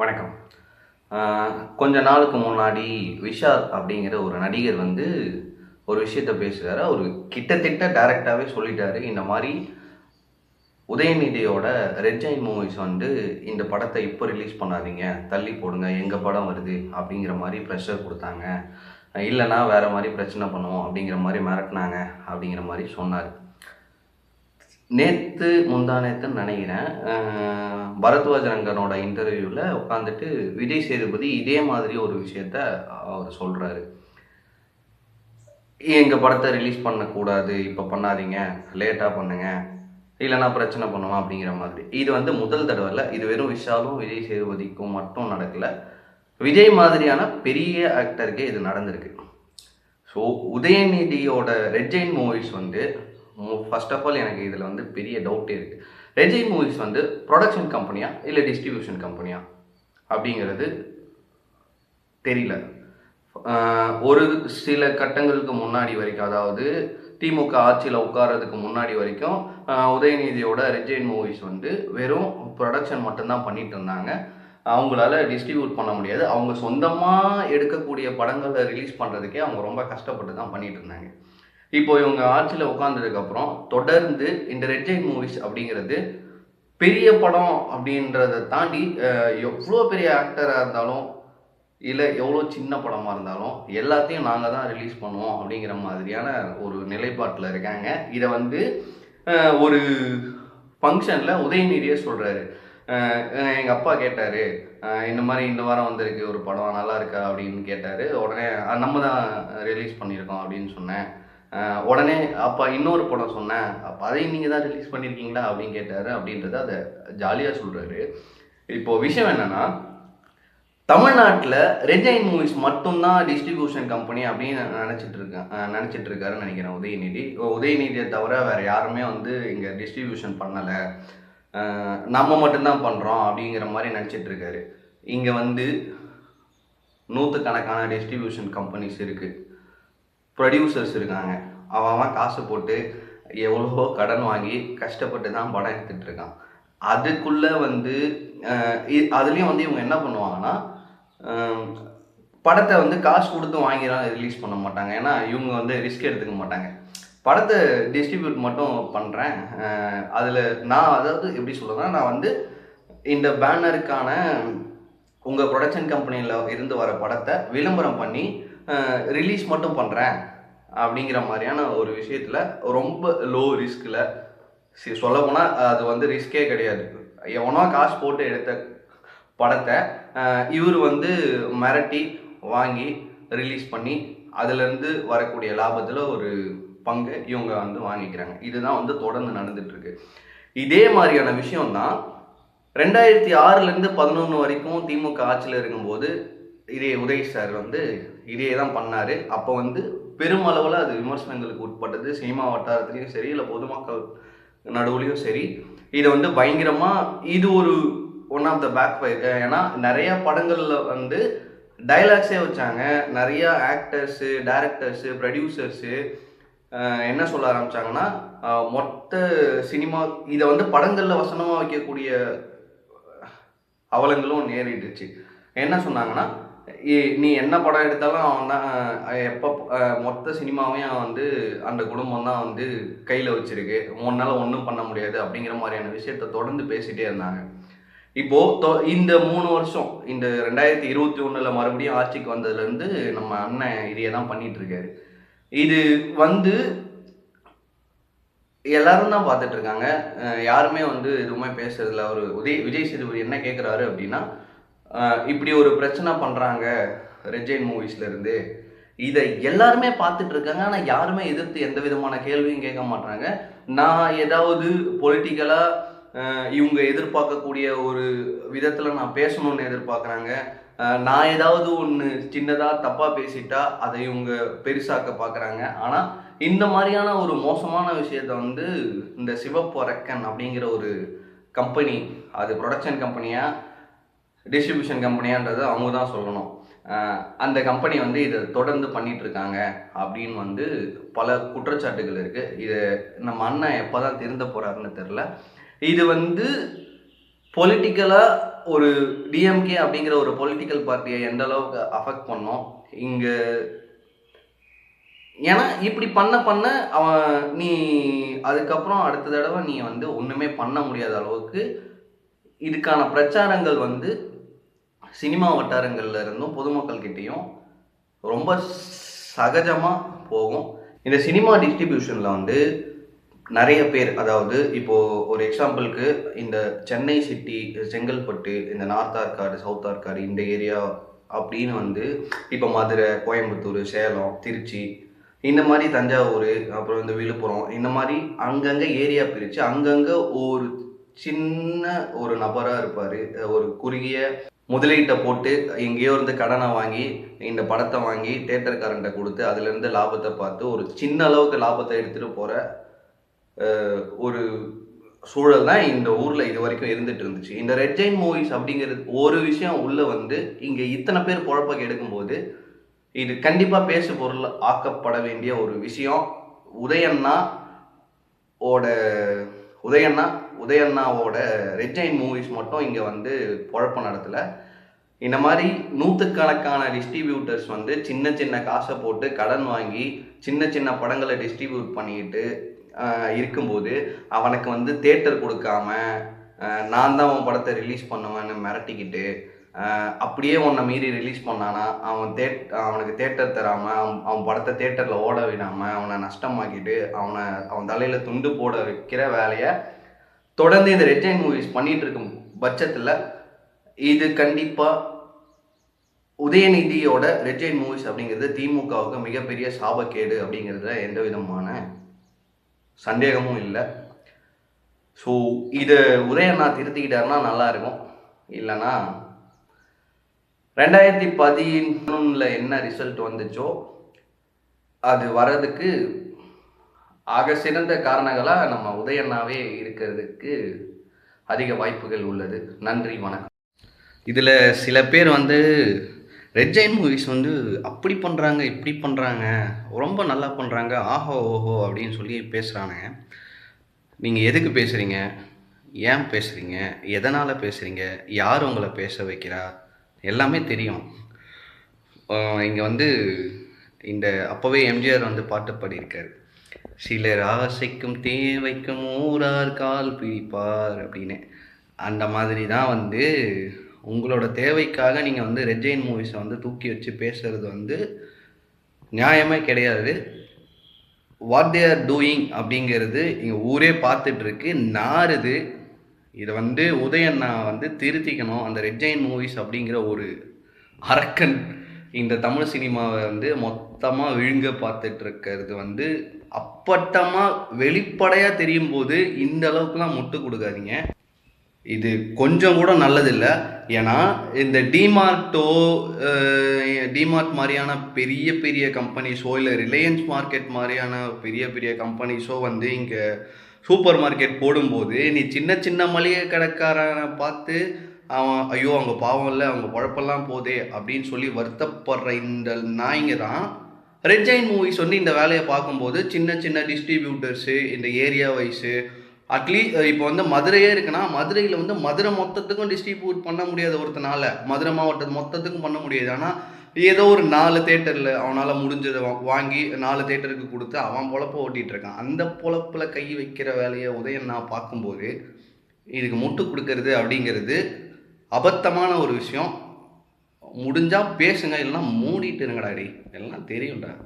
வணக்கம். கொஞ்ச நாளுக்கு முன்னாடி விஷால் அப்படிங்கிற ஒரு நடிகர் வந்து ஒரு விஷயத்த பேசுகிறாரு அவர் கிட்டத்தட்ட டைரக்டாகவே சொல்லிட்டாரு. இந்த மாதிரி உதயநிதியோட ரெட்ஜைன் மூவிஸ் வந்து இந்த படத்தை இப்போ ரிலீஸ் பண்ணாதீங்க. தள்ளி போடுங்க. எங்கள் படம் வருது அப்படிங்கிற மாதிரி ப்ரெஷர் கொடுத்தாங்க. இல்லைன்னா வேறு மாதிரி பிரச்சனை பண்ணுவோம் அப்படிங்கிற மாதிரி மிரட்டினாங்க அப்படிங்கிற மாதிரி சொன்னார். நேற்று முந்தா நேற்றுன்னு நினைக்கிறேன் பரத்வாஜ் ரங்கனோட இன்டர்வியூவில் உட்காந்துட்டு விஜய் சேதுபதி இதே மாதிரி ஒரு விஷயத்த அவர் சொல்கிறாரு எங்கள் படத்தை ரிலீஸ் பண்ணக்கூடாது. இப்போ பண்ணாதீங்க. லேட்டாக பண்ணுங்க. இல்லைன்னா பிரச்சனை பண்ணுவோம் அப்படிங்கிற மாதிரி. இது வந்து முதல் தடவை இல்லை. இது வெறும் விஷாலும் விஜய் சேதுபதிக்கும் மட்டும் நடக்கலை. விஜய் மாதிரியான பெரிய ஆக்டருக்கே இது நடந்திருக்கு. ஸோ உதயநிதியோட ரெட் ஜெயின் மூவிஸ் வந்து ஃபர்ஸ்ட் ஆஃப் ஆல் எனக்கு இதில் வந்து பெரிய டவுட்டே இருக்குது ரெட் மூவிஸ் வந்து ப்ரொடக்ஷன் கம்பெனியா இல்லை டிஸ்ட்ரிபியூஷன் கம்பெனியா அப்படிங்கிறது தெரியல. ஒரு சில கட்டங்களுக்கு முன்னாடி வரைக்கும் அதாவது திமுக ஆட்சியில் உட்கார்றதுக்கு முன்னாடி வரைக்கும் உதயநிதியோட ரெஜைன் மூவிஸ் வந்து வெறும் ப்ரொடக்ஷன் மட்டும்தான் பண்ணிட்டு இருந்தாங்க. அவங்களால டிஸ்ட்ரிபியூட் பண்ண முடியாது. அவங்க சொந்தமாக எடுக்கக்கூடிய படங்களை ரிலீஸ் பண்ணுறதுக்கே அவங்க ரொம்ப கஷ்டப்பட்டு தான் பண்ணிகிட்டு இருந்தாங்க. இப்போ இவங்க ஆட்சியில் உட்காந்ததுக்கப்புறம் தொடர்ந்து இந்த ரெட்ஜைன் மூவிஸ் அப்படிங்கிறது பெரிய படம் அப்படின்றத தாண்டி எவ்வளோ பெரிய ஆக்டராக இருந்தாலும் இல்லை எவ்வளோ சின்ன படமாக இருந்தாலும் எல்லாத்தையும் நாங்கள் தான் ரிலீஸ் பண்ணுவோம் அப்படிங்கிற மாதிரியான ஒரு நிலைப்பாட்டில் இருக்காங்க. இதை வந்து ஒரு ஃபங்க்ஷனில் உதயநிதியே சொல்கிறாரு எங்கள் அப்பா கேட்டார் இந்த மாதிரி இந்த வாரம் வந்திருக்கு ஒரு படம் நல்லா இருக்கா அப்படின்னு கேட்டார். உடனே நம்ம தான் ரிலீஸ் பண்ணியிருக்கோம் அப்படின்னு சொன்னேன். உடனே அப்பா இன்னொரு படம் சொன்னேன். அப்போ அதையும் நீங்கள் தான் ரிலீஸ் பண்ணியிருக்கீங்களா அப்படின்னு கேட்டார். அப்படின்றத அதை ஜாலியாக சொல்கிறாரு இப்போது விஷயம் என்னென்னா தமிழ்நாட்டில் ரெஜைன் மூவிஸ் மட்டும்தான் டிஸ்ட்ரிபியூஷன் கம்பெனி அப்படின்னு நினச்சிட்டு இருக்கேன். நினச்சிட்டு இருக்காருன்னு நினைக்கிறேன் உதயநிதி. உதயநிதியை தவிர வேறு யாருமே வந்து இங்கே டிஸ்ட்ரிபியூஷன் பண்ணலை. நம்ம மட்டும்தான் பண்ணுறோம் அப்படிங்கிற மாதிரி நினச்சிட்டு இருக்காரு. இங்கே வந்து நூற்றுக்கணக்கான டிஸ்ட்ரிபியூஷன் கம்பெனிஸ் இருக்குது ப்ரொடியூசர்ஸ் இருக்காங்க. அவன் அவன் காசு போட்டு எவ்வளவோ கடன் வாங்கி கஷ்டப்பட்டு தான் படம் எடுத்துட்டு இருக்கான். அதுக்குள்ளே வந்து அதுலேயும் வந்து இவங்க என்ன பண்ணுவாங்கன்னா படத்தை வந்து காசு கொடுத்து வாங்கிலாம் ரிலீஸ் பண்ண மாட்டாங்க. ஏன்னா இவங்க வந்து ரிஸ்க் எடுத்துக்க மாட்டாங்க. படத்தை டிஸ்ட்ரிபியூட் மட்டும் பண்ணுறேன் அதில் நான் அதாவது எப்படி சொல்லுவேன்னா நான் வந்து இந்த பேனருக்கான உங்கள் ப்ரொடக்ஷன் கம்பெனியில் இருந்து வர படத்தை விளம்பரம் பண்ணி ரிலீஸ் மட்டும் பண்ணுறேன் அப்படிங்கிற மாதிரியான ஒரு விஷயத்தில் ரொம்ப லோ ரிஸ்கில் சொல்ல போனால் அது வந்து ரிஸ்கே கிடையாது. எவனோ காசு போட்டு எடுத்த படத்தை இவர் வந்து மிரட்டி வாங்கி ரிலீஸ் பண்ணி அதுலேருந்து வரக்கூடிய லாபத்தில் ஒரு பங்கு இவங்க வந்து வாங்கிக்கிறாங்க. இதுதான் வந்து தொடர்ந்து நடந்துட்டுருக்கு. இதே மாதிரியான விஷயம்தான் ரெண்டாயிரத்தி ஆறுலேருந்து பதினொன்று வரைக்கும் திமுக ஆட்சியில் இருக்கும்போது இதே உதய் சார் வந்து இதே தான் பண்ணார். அப்போ வந்து பெருமளவில் அது விமர்சனங்களுக்கு உட்பட்டது. சினிமா வட்டாரத்துலேயும் சரி இல்லை பொதுமக்கள் நடுவுலையும் சரி. இதை வந்து பயங்கரமாக இது ஒரு ஒன் ஆஃப் த பேக் ஏன்னா நிறையா படங்களில் வந்து டைலாக்ஸே வச்சாங்க. நிறையா ஆக்டர்ஸு டேரக்டர்ஸு ப்ரொடியூசர்ஸு என்ன சொல்ல ஆரம்பிச்சாங்கன்னா மொத்த சினிமா இதை வந்து படங்களில் வசனமாக வைக்கக்கூடிய அவலங்களும் நேரிட்டுச்சு என்ன சொன்னாங்கன்னா நீ என்ன படம் எடுத்தாலும் அவன் தான் எப்போ மொத்த சினிமாவையும் அவன் வந்து அந்த குடும்பம் தான் வந்து கையில் வச்சிருக்கு. உன்னால் ஒன்றும் பண்ண முடியாது அப்படிங்கிற மாதிரியான விஷயத்த தொடர்ந்து பேசிகிட்டே இருந்தாங்க. இப்போது இந்த மூணு வருஷம் இந்த ரெண்டாயிரத்தி இருபத்தி ஒன்றில் மறுபடியும் ஆட்சிக்கு வந்ததுலேருந்து நம்ம அண்ணன் இதையே தான் பண்ணிகிட்ருக்காரு இது வந்து எல்லாரும் தான் பார்த்துட்ருக்காங்க யாருமே வந்து எதுவுமே பேசுறதில்ல அவர் உதய் விஜய் சேதுபதி என்ன கேட்குறாரு அப்படின்னா இப்படி ஒரு பிரச்சனை பண்ணுறாங்க ரெஜைன் மூவிஸ்லேருந்து இதை எல்லாருமே பார்த்துட்டு இருக்காங்க. ஆனால் யாருமே எதிர்த்து எந்த விதமான கேள்வியும் கேட்க மாட்டாங்க நான் ஏதாவது பொலிட்டிக்கலாக இவங்க எதிர்பார்க்கக்கூடிய ஒரு விதத்தில் நான் பேசணும்னு எதிர்பார்க்குறாங்க. நான் ஏதாவது ஒன்று சின்னதாக தப்பாக பேசிட்டா அதை இவங்க பெருசாக்க பார்க்குறாங்க ஆனால் இந்த மாதிரியான ஒரு மோசமான விஷயத்த வந்து இந்த சிவப்பு அரக்கன் அப்படிங்கிற ஒரு கம்பெனி அது ப்ரொடக்ஷன் கம்பெனியாக டிஸ்ட்ரிபியூஷன் கம்பெனியான்றது அவங்க தான் சொல்லணும் அந்த கம்பெனி வந்து இதை தொடர்ந்து பண்ணிகிட்ருக்காங்க அப்படின்னு வந்து பல குற்றச்சாட்டுகள் இருக்குது இது நம்ம அண்ணன் எப்போ தான் திருந்த போகிறாருன்னு தெரில இது வந்து பொலிட்டிக்கலாக ஒரு டிஎம்கே அப்படிங்கிற ஒரு பொலிட்டிக்கல் பார்ட்டியை எந்த அளவுக்கு அஃபெக்ட் பண்ணோம்? இங்கே ஏன்னா இப்படி பண்ண பண்ண அவன் நீ அதுக்கப்புறம் அடுத்த தடவை நீ வந்து ஒன்றுமே பண்ண முடியாத அளவுக்கு இதுக்கான பிரச்சாரங்கள் வந்து சினிமா வட்டாரங்கள்ல இருந்தும் பொதுமக்கள்கிட்டையும் ரொம்ப சகஜமாக போகும். இந்த சினிமா டிஸ்ட்ரிபியூஷனில் வந்து நிறைய பேர் அதாவது இப்போது ஒரு எக்ஸாம்பிளுக்கு இந்த சென்னை சிட்டி செங்கல்பட்டு இந்த நார்த் ஆர்காடு சவுத் ஆர்காடு இந்த ஏரியா அப்படின்னு வந்து இப்போ மதுரை கோயம்புத்தூர் சேலம் திருச்சி இந்த மாதிரி தஞ்சாவூர் அப்புறம் இந்த விழுப்புரம் இந்த மாதிரி அங்கங்கே ஏரியா பிரித்து அங்கங்கே ஒரு சின்ன ஒரு நபராக இருப்பார். ஒரு குறுகிய முதலீட்டை போட்டு எங்கேயோ இருந்து கடனை வாங்கி இந்த படத்தை வாங்கி தேட்டர்காரன்ட்ட கொடுத்து அதுலேருந்து லாபத்தை பார்த்து ஒரு சின்ன அளவுக்கு லாபத்தை எடுத்துகிட்டு போகிற ஒரு சூழல் தான் இந்த ஊரில் இது வரைக்கும் இருந்துட்டு இருந்துச்சு. இந்த ரெட் ஜெயின் மூவிஸ் அப்படிங்கிறது ஒரு விஷயம் உள்ளே வந்து இங்கே இத்தனை பேர் குழப்பம் எடுக்கும்போது இது கண்டிப்பாக பேசு பொருள் ஆக்கப்பட வேண்டிய ஒரு விஷயம். உதயண்ணா ஓட உதயண்ணா உதயண்ணாவோட ரெட் ஜெயின் மூவிஸ் மட்டும் இங்கே வந்து குழப்பம் நடத்தலை. இந்த மாதிரி நூற்றுக்கணக்கான டிஸ்ட்ரிபியூட்டர்ஸ் வந்து சின்ன சின்ன காசை போட்டு கடன் வாங்கி சின்ன சின்ன படங்களை டிஸ்ட்ரிபியூட் பண்ணிக்கிட்டு இருக்கும்போது அவனுக்கு வந்து தேட்டர் கொடுக்காம நான் தான் உன் படத்தை ரிலீஸ் பண்ணுவேன்னு மிரட்டிக்கிட்டு அப்படியே உன்னை மீறி ரிலீஸ் பண்ணானா அவன் தேட் அவனுக்கு தேட்டர் தராமல் அவன் அவன் படத்தை தேட்டரில் ஓட விடாமல் அவனை நஷ்டமாக்கிட்டு அவனை அவன் தலையில் துண்டு போட வைக்கிற வேலையை தொடர்ந்து இந்த ரெட் ஜெயின் மூவிஸ் பண்ணிட்டு இருக்கும் பட்சத்தில் இது கண்டிப்பாக உதயநிதியோட ரெட் ஜெயின் மூவிஸ் அப்படிங்கிறது திமுகவுக்கு மிகப்பெரிய சாபக்கேடு அப்படிங்கிறதுல எந்த விதமான சந்தேகமும் இல்லை. ஸோ இதை உதயண்ணா திருத்திக்கிட்டாருன்னா நல்லா இருக்கும். இல்லைன்னா ரெண்டாயிரத்தி பதினொன்றில் என்ன ரிசல்ட் வந்துச்சோ அது வர்றதுக்கு ஆக சிறந்த காரணங்களாக நம்ம உதயண்ணாவே இருக்கிறதுக்கு அதிக வாய்ப்புகள் உள்ளது. நன்றி வணக்கம். இதில் சில பேர் வந்து ரெட் ஜெயின் மூவிஸ் வந்து அப்படி பண்ணுறாங்க இப்படி பண்ணுறாங்க ரொம்ப நல்லா பண்ணுறாங்க ஆஹோ ஓஹோ அப்படின்னு சொல்லி பேசுகிறானுங்க நீங்கள் எதுக்கு பேசுகிறீங்க ஏன் பேசுகிறீங்க எதனால் பேசுகிறீங்க யார் உங்களை பேச வைக்கிறா? எல்லாமே தெரியும். இங்கே வந்து இந்த அப்போவே எம்ஜிஆர் வந்து பாட்டு பாடியிருக்காரு. சிலர் ஆசைக்கும் தேவைக்கும் ஊரார் கால் பிடிப்பார் அப்படின்னு. அந்த மாதிரி தான் வந்து உங்களோட தேவைக்காக நீங்கள் வந்து ரெஜைன் மூவிஸை வந்து தூக்கி வச்சு பேசுறது வந்து நியாயமே கிடையாது. வாட் தே ஆர் டூயிங் அப்படிங்கிறது இங்கே ஊரே பார்த்துட்ருக்கு. நாருது நாறுது. இதை வந்து உதயண்ணா வந்து திருத்திக்கணும். அந்த ரெட் மூவிஸ் அப்படிங்கிற ஒரு அரக்கன் இந்த தமிழ் சினிமாவை வந்து மொத்தமாக விழுங்க பார்த்துட்டு இருக்கிறது வந்து அப்பட்டமாக வெளிப்படையாக தெரியும் போது இந்த அளவுக்குலாம் முட்டு கொடுக்காதீங்க. இது கொஞ்சம் கூட நல்லதில்லை. ஏன்னா இந்த டிமார்ட்டோ டிமார்ட் மாதிரியான பெரிய பெரிய கம்பெனிஸோ இல்லை ரிலையன்ஸ் மார்க்கெட் மாதிரியான பெரிய பெரிய கம்பெனிஸோ வந்து இங்கே சூப்பர் மார்க்கெட் போடும்போது நீ சின்ன சின்ன மளிகை கடைக்காரனை பார்த்து அவன் ஐயோ அவங்க பாவம் இல்லை அவங்க குழப்பெல்லாம் போதே அப்படின்னு சொல்லி வருத்தப்படுற இந்த நாய்ங்க தான் ரெட் ஜெயின் மூவிஸ் வந்து இந்த வேலையை பார்க்கும்போது சின்ன சின்ன டிஸ்ட்ரிபியூட்டர்ஸு இந்த ஏரியா வைஸு அட்லீஸ்ட் இப்போ வந்து மதுரையே இருக்குன்னா மதுரையில் வந்து மதுரை மொத்தத்துக்கும் டிஸ்ட்ரிபியூட் பண்ண முடியாது ஒருத்தனால மதுரை மாவட்டத்து மொத்தத்துக்கும் பண்ண முடியாது. ஆனால் ஏதோ ஒரு நாலு தேட்டரில் அவனால் முடிஞ்சதை வா- வாங்கி நாலு தேட்டருக்கு கொடுத்து அவன் பொழப்ப ஓட்டிகிட்டு இருக்கான். அந்த பொழப்பில் கை வைக்கிற வேலையை உதயன் நான் பார்க்கும்போது இதுக்கு முட்டு கொடுக்கறது அப்படிங்கிறது அபத்தமான ஒரு விஷயம். முடிஞ்சால் பேசுங்க இல்லைன்னா மூடிட்டு இருங்கடா டேய். எல்லாம் தெரியும்டா.